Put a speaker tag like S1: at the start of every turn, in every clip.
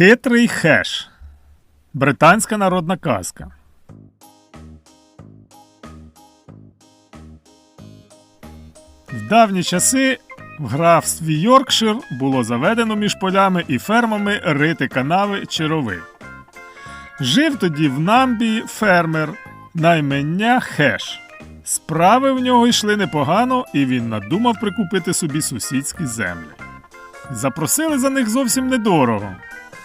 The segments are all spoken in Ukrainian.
S1: Хитрий хеш. Британська народна казка. В давні часи в графстві Йоркшир було заведено між полями і фермами рити канави чи рови. Жив тоді в Намбії фермер наймення Хеш. Справи в нього йшли непогано, і він надумав прикупити собі сусідські землі. Запросили за них зовсім недорого.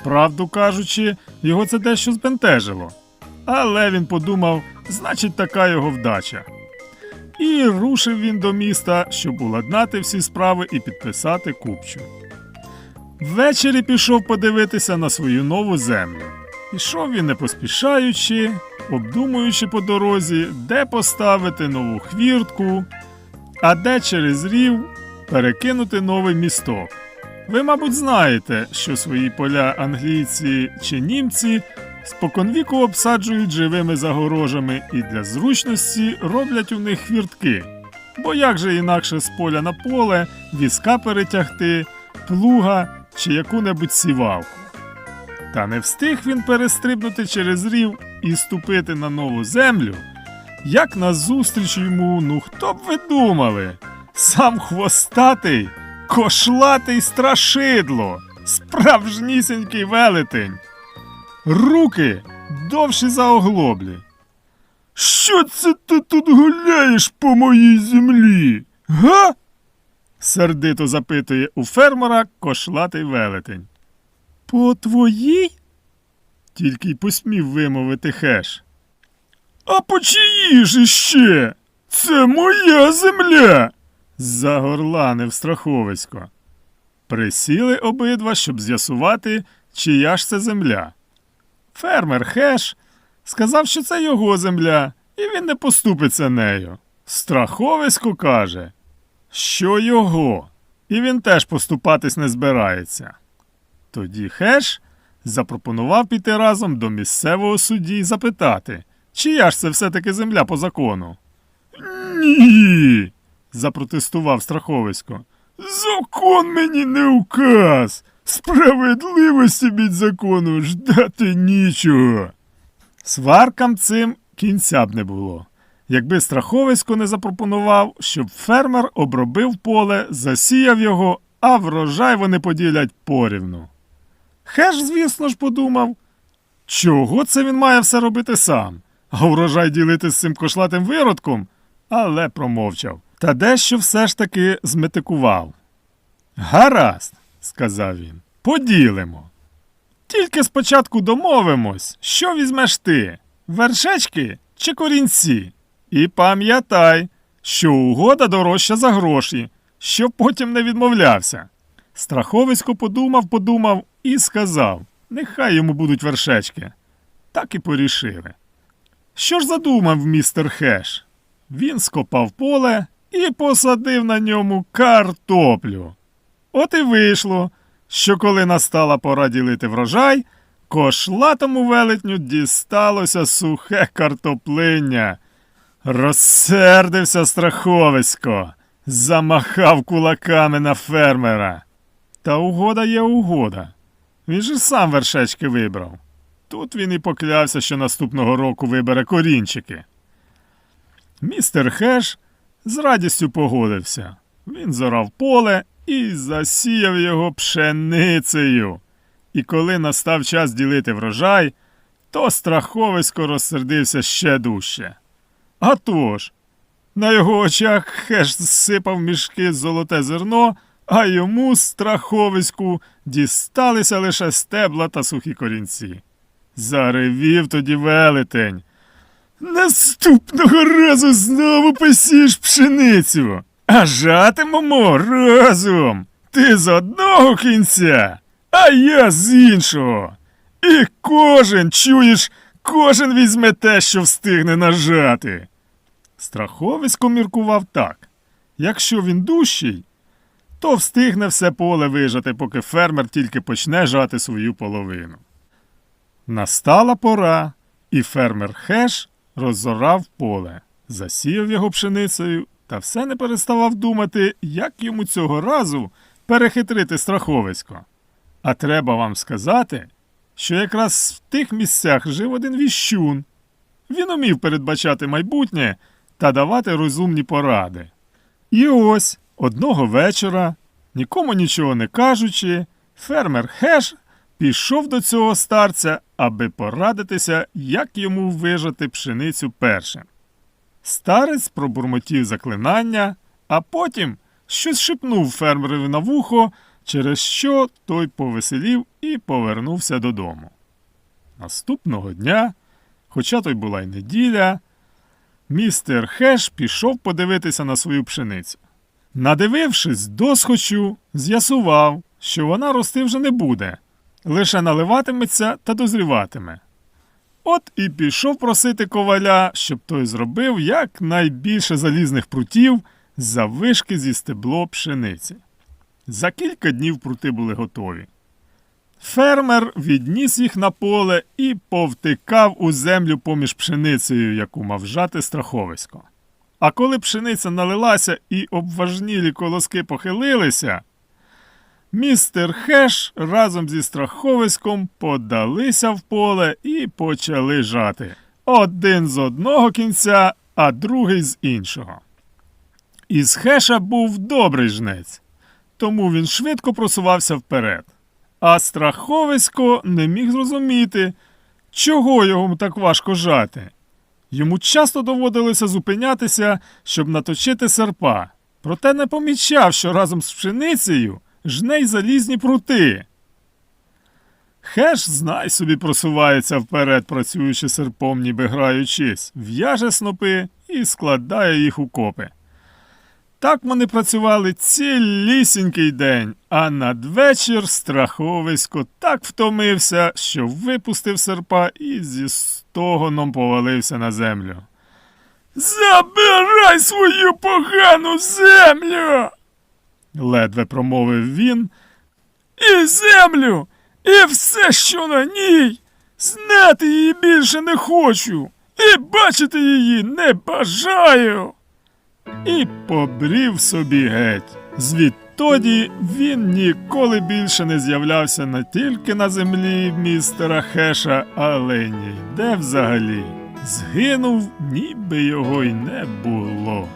S1: Правду кажучи, його це дещо збентежило. Але він подумав, значить, така його вдача. І рушив він до міста, щоб уладнати всі справи і підписати купчу. Ввечері пішов подивитися на свою нову землю. Ішов він не поспішаючи, обдумуючи по дорозі, де поставити нову хвіртку, а де через рів перекинути новий місток. Ви, мабуть, знаєте, що свої поля англійці чи німці споконвіку обсаджують живими загорожами і для зручності роблять у них хвіртки. Бо як же інакше з поля на поле візка перетягти, плуга чи яку-небудь сівалку. Та не встиг він перестрибнути через рів і ступити на нову землю, як назустріч йому, ну хто б ви думали? Сам хвостатий, кошлатий страшидло, справжнісінький велетень. Руки довші за оглоблі. Що це ти тут гуляєш по моїй землі? Га? сердито запитує у фермера кошлатий велетень. По твоїй? Тільки й посмів вимовити хеш. А по чиїй ж іще? Це моя земля. Загорланив страховисько. Присіли обидва, щоб з'ясувати, чия ж це земля. Фермер Хеш сказав, що це його земля, і він не поступиться нею. Страховисько каже, що його, і він теж поступатись не збирається. Тоді Хеш запропонував піти разом до місцевого судді і запитати, чия ж це все-таки земля по закону. Ні. Запротестував страховисько. Закон мені не указ. Справедливості від закону ждати нічого. Сваркам цим кінця б не було. Якби страховисько не запропонував, щоб фермер обробив поле, засіяв його, а врожай вони поділять порівну. Хеш, звісно ж, подумав, чого це він має все робити сам, а врожай ділити з цим кошлатим виродком, але промовчав. Та дещо все ж таки зметикував. Гаразд, сказав він, поділимо. Тільки спочатку домовимось, що візьмеш ти вершечки чи корінці. І пам'ятай, що угода дорожча за гроші, щоб потім не відмовлявся. Страховисько подумав, подумав і сказав: нехай йому будуть вершечки. Так і порішили. Що ж задумав містер Хеш? Він скопав поле і посадив на ньому картоплю. От і вийшло, що коли настала пора ділити врожай, кошлатому велетню дісталося сухе картоплиння. Розсердився страховисько, замахав кулаками на фермера. Та угода є угода. Він же сам вершечки вибрав. Тут він і поклявся, що наступного року вибере корінчики. Містер Хеш з радістю погодився. Він зорав поле і засіяв його пшеницею. І коли настав час ділити врожай, то страховисько розсердився ще дужче. А тож, на його очах хеш зсипав мішки золоте зерно, а йому страховиську дісталися лише стебла та сухі корінці. Заревів тоді велетень. Наступного разу знову посієш пшеницю, а жатимемо разом. Ти з одного кінця, а я з іншого. І кожен, чуєш, кожен візьме те, що встигне нажати. Страховисько міркував так. Якщо він дужчий, то встигне все поле вижати, поки фермер тільки почне жати свою половину. Настала пора, і фермер Хеш розорав поле, засіяв його пшеницею та все не переставав думати, як йому цього разу перехитрити страховисько. А треба вам сказати, що якраз в тих місцях жив один віщун. Він умів передбачати майбутнє та давати розумні поради. І ось одного вечора, нікому нічого не кажучи, фермер Хеш пішов до цього старця, аби порадитися, як йому вижати пшеницю першим. Старець пробурмотів заклинання, а потім щось шепнув фермерові на вухо, через що той повеселів і повернувся додому. Наступного дня, хоча то й була й неділя, містер Хеш пішов подивитися на свою пшеницю. Надивившись досхочу, з'ясував, що вона рости вже не буде, лише наливатиметься та дозріватиме. От і пішов просити коваля, щоб той зробив якнайбільше залізних прутів заввишки зі стебло пшениці. За кілька днів прути були готові. Фермер відніс їх на поле і повтикав у землю поміж пшеницею, яку мав жати страховисько. А коли пшениця налилася і обважнілі колоски похилилися, містер Хеш разом зі страховиськом подалися в поле і почали жати. Один з одного кінця, а другий з іншого. Із Хеша був добрий жнець, тому він швидко просувався вперед. А страховисько не міг зрозуміти, чого йому так важко жати. Йому часто доводилося зупинятися, щоб наточити серпа, проте не помічав, що разом з пшеницею жне й залізні прути. Хеш, знай собі, просувається вперед, працюючи серпом, ніби граючись, в'яже снопи і складає їх у копи. Так вони працювали цілісінький день, а надвечір страховисько так втомився, що випустив серпа і зі стогоном повалився на землю. Забирай свою погану землю. Ледве промовив він. І землю, і все, що на ній. Знати її більше не хочу, і бачити її не бажаю і побрів собі геть. Звідтоді він ніколи більше не з'являвся не тільки на землі містера Хеша, але й ніде взагалі. Згинув, ніби його й не було.